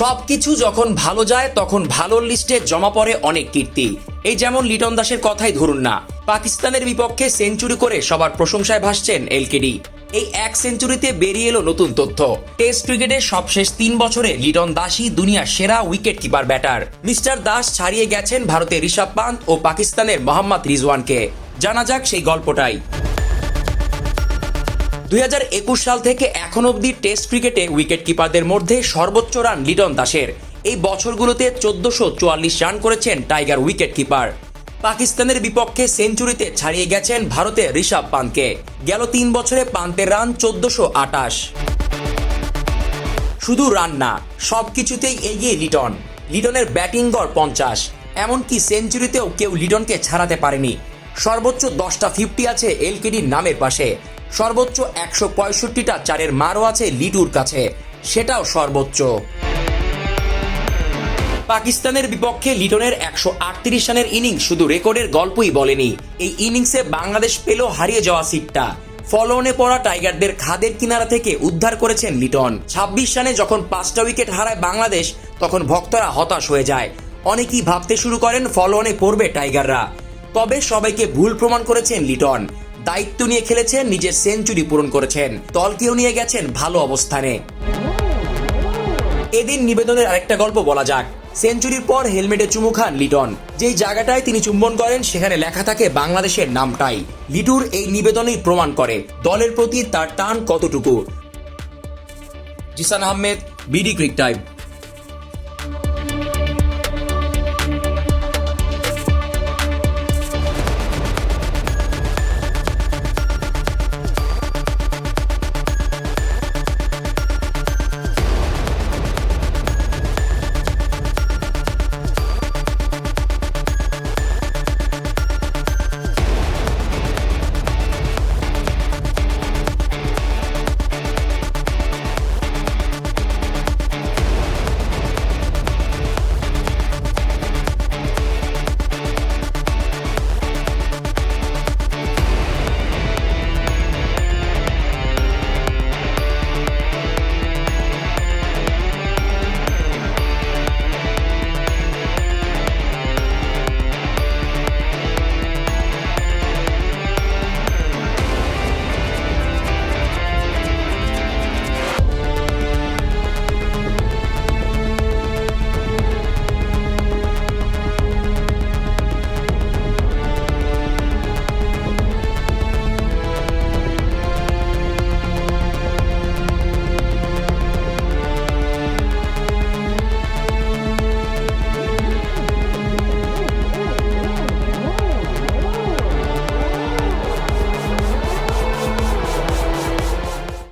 সবকিছু যখন ভালো যায়, তখন ভালোর লিস্টে জমা পড়ে অনেক কীর্তি। এই যেমন লিটন দাসের কথাই ধরুন না। পাকিস্তানের বিপক্ষে সেঞ্চুরি করে সবার প্রশংসায় ভাসছেন এলকেডি এই এক সেঞ্চুরিতে বেরিয়ে এলো নতুন তথ্য। টেস্ট ক্রিকেটের সবশেষ তিন বছরে লিটন দাসই দুনিয়ার সেরা wicket keeper batter. Mister Das ছাড়িয়ে গেছেন ভারতের ঋষভ পান্ত ও পাকিস্তানের মোহাম্মদ রিজওয়ানকে। জানা যাক সেই গল্পটাই। দুই হাজার একুশ সাল থেকে এখন অবধি টেস্ট ক্রিকেটে উইকেট কিপারদের মধ্যে সর্বোচ্চ রান লিটন দাসের। এই বছরগুলোতে চোদ্দশো চুয়াল্লিশ রান করেছেন টাইগার উইকেট কিপার পাকিস্তানের বিপক্ষে সেঞ্চুরিতে ছাড়িয়ে গেছেন ভারতের ঋষভ পান্তকে গেল তিন বছরে পান্তের রান চোদ্দশো আটাশ শুধু রান না, সব কিছুতেই এগিয়ে লিটন। লিটনের ব্যাটিং গড় পঞ্চাশ, এমনকি সেঞ্চুরিতেও কেউ লিটনকে ছাড়াতে পারেনি। সর্বোচ্চ দশটা ফিফটি আছে এলকেডির নামের পাশে। সর্বোচ্চ একশো পঁয়ষট্টিটা চারের মারও আছে লিটুর কাছে। সেটাও সর্বোচ্চ। পাকিস্তানের বিপক্ষে লিটনের একশো আটত্রিশ রানের ইনিংস শুধু রেকর্ডের গল্পই বলেনি। এই ইনিংসে বাংলাদেশ পেল হারিয়ে যাওয়া সিটটা। ফলোনে পড়া টাইগারদের খাদের কিনারা থেকে উদ্ধার করেছেন লিটন। ছাব্বিশ রানে যখন পাঁচটা উইকেট হারায় বাংলাদেশ, তখন ভক্তরা হতাশ হয়ে যায়। অনেকেই ভাবতে শুরু করেন ফলোনে পড়বে টাইগাররা। তবে সবাইকে ভুল প্রমাণ করেছেন লিটন। দায়িত্ব নিয়ে খেলেছেন, নিজের সেঞ্চুরি পূরণ করেছেন। দলকেও নিয়ে গেছেন ভালো অবস্থানে। এদিন নিবেদনের আরেকটা গল্প বলা যাক। সেঞ্চুরির পর হেলমেটে চুমু খান লিটন। যেই জায়গাটায় তিনি চুম্বন করেন, সেখানে লেখা থাকে বাংলাদেশের নামটাই। লিটুর এই নিবেদনই প্রমাণ করে, দলের প্রতি তার টান কতটুকু। Zishan Ahmed, BD cric time.